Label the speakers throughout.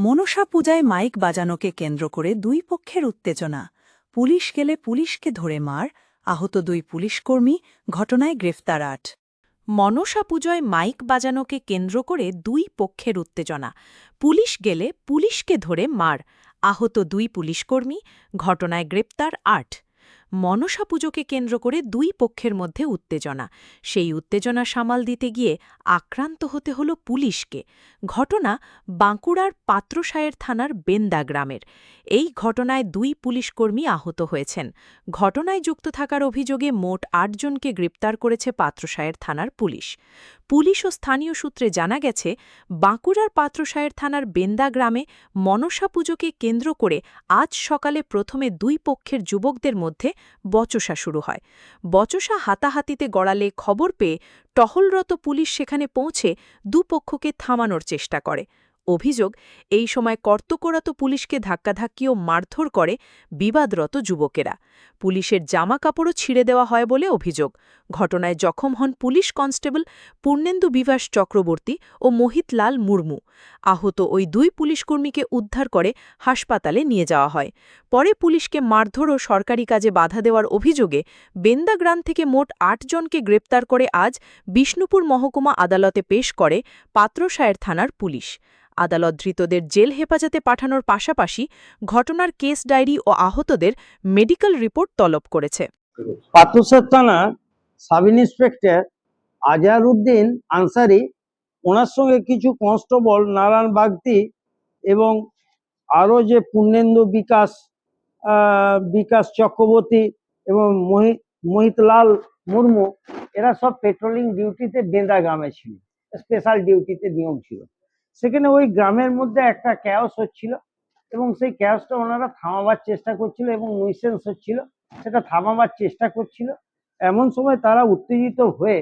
Speaker 1: মনসা পূজায় মাইক বাজানোকে কেন্দ্র করে দুই পক্ষের উত্তেজনা। পুলিশ গেলে পুলিশকে ধরে মার, আহত দুই পুলিশকর্মী ঘটনায় গ্রেফতার আট। মনসা পূজায় মাইক বাজানোকে কেন্দ্র করে দুই পক্ষের উত্তেজনা। পুলিশ গেলে পুলিশকে ধরে মার, আহত দুই পুলিশকর্মী ঘটনায় গ্রেপ্তার আট। মনসা পুজোকে কেন্দ্র করে দুই পক্ষের মধ্যে উত্তেজনা। সেই উত্তেজনা সামাল দিতে গিয়ে আক্রান্ত হতে হল পুলিশকে। ঘটনা বাঁকুড়ার পাত্রসায়ের থানার বেন্দা গ্রামের। এই ঘটনায় দুই পুলিশকর্মী আহত হয়েছেন। ঘটনায় যুক্ত থাকার অভিযোগে মোট আটজনকে গ্রেপ্তার করেছে পাত্রসায়ের থানার পুলিশ। পুলিশ ও স্থানীয় সূত্রে জানা গেছে, বাঁকুড়ার পাত্রসায়ের থানার বেন্দা গ্রামে মনসা পুজোকে কেন্দ্র করে আজ সকালে প্রথমে দুই পক্ষের যুবকদের মধ্যে বচসা শুরু হয়। বচসা হাতাহাতিতে গড়ালে খবর পেয়ে টহলরত পুলিশ সেখানে পৌঁছে দুপক্ষকে থামানোর চেষ্টা করে। অভিযোগ, এই সময় কর্তকরত পুলিশকে ধাক্কাধাক্কি ও মারধর করে বিবাদরত যুবকেরা। পুলিশের জামা কাপড়ও ছিঁড়ে দেওয়া হয় বলে অভিযোগ। ঘটনায় জখম হন পুলিশ কনস্টেবল পূর্ণেন্দু বিভাস চক্রবর্তী ও মোহিতলাল মুর্মু। আহত ওই দুই পুলিশকর্মীকে উদ্ধার করে হাসপাতালে নিয়ে যাওয়া হয়। পরে পুলিশকে মারধর ও সরকারি কাজে বাধা দেওয়ার অভিযোগে বেন্দাগ্রাম থেকে মোট আটজনকে গ্রেপ্তার করে আজ বিষ্ণুপুর মহকুমা আদালতে পেশ করে পাত্রসায়ের থানার পুলিশ। আদালত ধৃতদের জেল হেফাজতে পাঠানোর পাশাপাশি ঘটনার কেস ডায়েরি ও আহতদের মেডিকেল রিপোর্ট তলব করেছে।
Speaker 2: থানা সাব ইন্সপেক্টর আজহারউদ্দিন আনসারি ওনার সঙ্গে কিছু কনস্টেবল নারায়ণ বাগদি এবং আরও যে পূর্ণেন্দু বিকাশ বিকাশ চক্রবর্তী এবং মোহিত মোহিতলাল মুর্মু, এরা সব পেট্রোলিং ডিউটিতে বেন্দা গ্রামে ছিল স্পেশাল ডিউটিতে নিয়োগ ছিল। সেখানে ওই গ্রামের মধ্যে একটা ক্যাওস হচ্ছিল এবং সেই ক্যাওসটা ওনারা থামাবার চেষ্টা করছিল এবং nuisance হচ্ছিল। সেটা থামাবার চেষ্টা করছিল। এমন সময় তারা উত্তেজিত হয়ে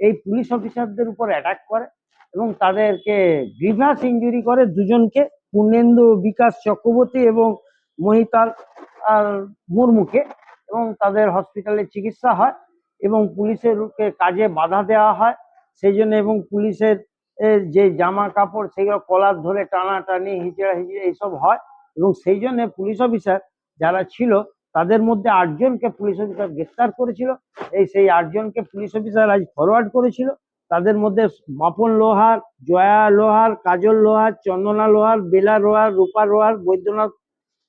Speaker 2: এই পুলিশ অফিসারদের উপর অ্যাটাক করে এবং তাদেরকে গ্রিভাস ইঞ্জুরি করে দুজনকে, পূর্ণেন্দু বিকাশ চক্রবর্তী এবং মহিতাল আর মুর্মুকে এবং তাদের হসপিটালে চিকিৎসা হয় এবং পুলিশের কাজে বাধা দেওয়া হয়। সেই জন্য এবং পুলিশের যে জামা কাপড় সেগুলো কলার ধরে টানাটানি হিচড়া হিচড়ে এইসব হয় এবং সেই জন্য পুলিশ অফিসার যারা ছিল তাদের মধ্যে আটজনকে পুলিশ অফিসার গ্রেফতার করেছিল। এই সেই আটজনকে পুলিশ অফিসার আজ ফরওয়ার্ড করেছিল। তাদের মধ্যে বাপন লোহার, জয়া লোহার, কাজল লোহার, চন্দনা লোহার, বেলা লোহার, রূপা লোহার, বৈদ্যনাথ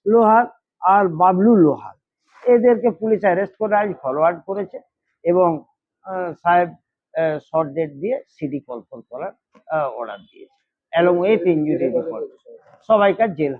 Speaker 2: লোহার আর বাবলু লোহার। এদেরকে পুলিশ অ্যারেস্ট করে আজ ফরওয়ার্ড করেছে এবং সাহেব শর্ট ডেট দিয়ে সিডি কল করার অর্ডার দিয়েছে। অ্যালং উইথ ইঞ্জুরি রিপোর্ট সবাইকার জেল